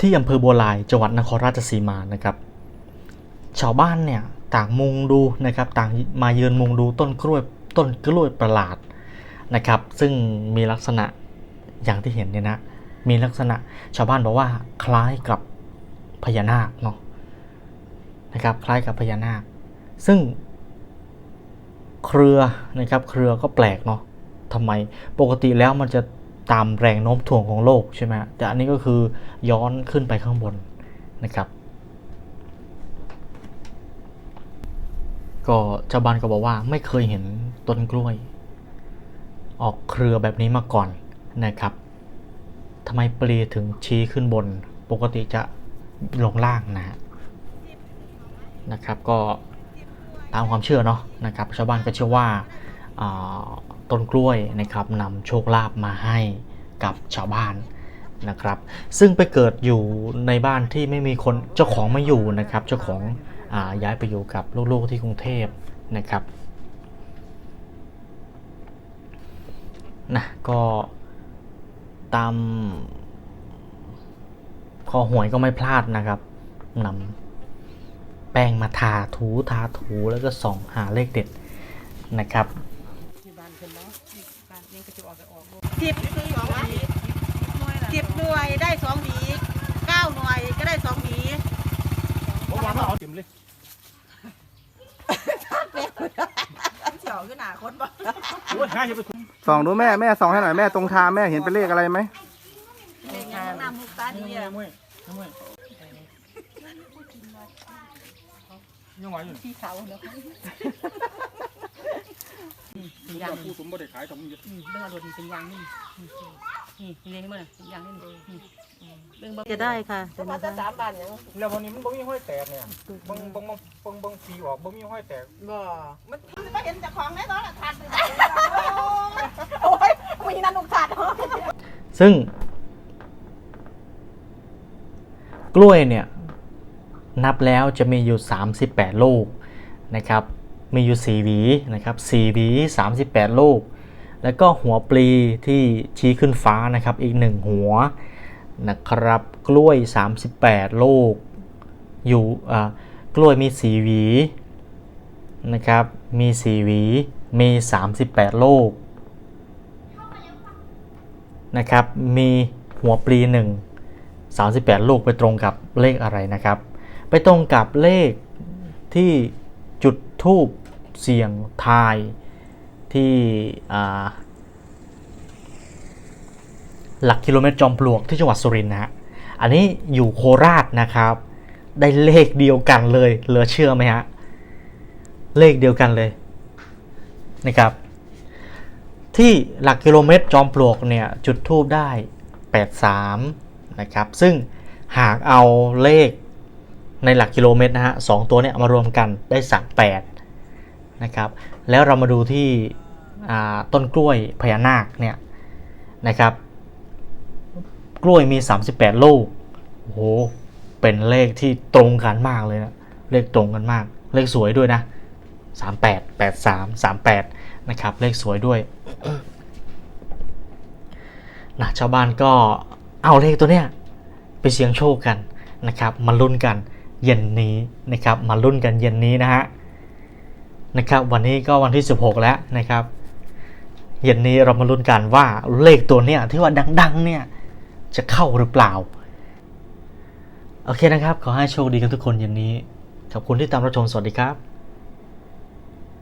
ที่อำเภอบัวลายจังหวัดนครราชสีมานะครับ ชาวบ้านเนี่ยต่างมุงดูนะครับต่างมายืนมุงดูต้นกล้วยต้นกล้วยประหลาดนะครับ ซึ่งมีลักษณะอย่างที่เห็นเนี่ยนะมีลักษณะชาวบ้านบอกว่าคล้ายกับพญานาคเนาะนะครับคล้ายกับพญานาค ซึ่งเครือนะครับเครือก็แปลกเนาะทำไมปกติแล้วมันจะ ตามแรงโน้มถ่วงของโลกใช่ไหมแต่อันนี้ก็คือย้อนขึ้นไปข้างบนนะครับ ก็ชาวบ้านก็บอกว่าไม่เคยเห็นต้นกล้วย ออกเครือแบบนี้มาก่อนนะครับทำไมปลีถึงชี้ขึ้นบน ปกติจะลงล่างนะนะครับ ก็ตามความเชื่อเนาะนะครับ ชาวบ้านก็เชื่อว่าอ่า ต้นกล้วยนะครับนำโชคลาภมาให้กับชาวบ้านนะครับ ซึ่งไปเกิดอยู่ในบ้านที่ไม่มีคนเจ้าของไม่อยู่นะครับ เจ้าของอาย้ายไปอยู่กับลูกๆที่กรุงเทพนะครับนะก็ตามคอหวยก็ไม่พลาดนะครับนำแป้งมาทาถูทาถูแล้วก็ส่องหาเลขเด็ดนะครับ นเนาะที่บ้านนี่ก็จะออกไปออกลูกสิบสิบหน่วยได้สองหวีเก้าหน่วยก็ได้สองหวีผมวางมาเอาจิ้มเลยเฉียวขึ้นหนาคนบ่โอ้ยหาย่าไปคุมส่องดูแม่แม่ส่องให้หน่อยแม่ตรงทาแม่เห็นเป็นเลขอะไรไหมเป็นยังนำมุกตาดีอะไงมวยนี่มวยยังไหวอยู่ที่เสาเนาะผมจะพูดผมไม่ได้ขายสมเยอะอืมเรื่องอารมณ์เป็นยางนี่นี่นี่นี่มันเป็นยางนี่เรื่องจะได้ค่ะจะมามาจะสามบาทยังแล้ววันนี้มันบ่มีห้อยแตกเนี่ยบางบางบางบางบางปีออกบ่มีห้อยแตกบ่มันก็เห็นจากของแน่นอนอะทันโอ้ยมีนันนุกขาดซึ่ง กล้วยเนี่ย นับแล้วจะมีอยู่ 38 ลูกนะครับ มีอยู่ 4 หวีนะครับ4หวี 38 ลูก แล้วก็หัวปลีที่ชี้ขึ้นฟ้านะครับ อีก 1 หัวนะครับ กล้วย 38 ลูก อยู่อ่ากล้วยมี 4 หวีนะครับ มี 4 หวี มี 38 ลูกนะครับ มีหัวปลีหนึ่ง38 ลูกไปตรงกับเลขอะไรนะครับ ไปตรงกับเลขที่จุด ทูบเสียงทายที่หลักกิโลเมตรจอมปลวกที่จังหวัดสุรินทร์นะฮะ อันนี้อยู่โคราชนะครับ ได้เลขเดียวกันเลยเหลือเชื่อไหมฮะ เลขเดียวกันเลยนะครับ ที่หลักกิโลเมตรจอมปลวกเนี่ยจุดทูบได้ 83 นะครับ ซึ่งหากเอาเลข ในหลักกิโลเมตรนะฮะสองตัวเนี่ยมารวมกันได้38นะครับแล้วเรามาดูที่ต้นกล้วยพญานาคเนี่ยนะครับกล้วยมี 38 ลูกโอ้โหเป็นเลขที่ตรงกันมากเลยนะเลขตรงกันมาก เลขสวยด้วยนะ 38 83 38นะครับเลขสวยด้วยนะชาวบ้านก็เอาเลขตัวเนี้ยไปเสี่ยงโชคกันนะครับมาลุ้นกัน เย็นนี้นะครับมาลุ้นกันเย็นนี้นะฮะนะครับวันนี้ก็วันที่ 16 แล้วนะครับ เย็นนี้เรามาลุ้นกันว่าเลขตัวเนี้ยที่ว่าดังๆเนี่ยจะเข้าหรือเปล่า โอเคนะครับ ขอให้โชคดีกันทุกคนเย็นนี้ ขอบคุณที่ตามรับชมสวัสดีครับ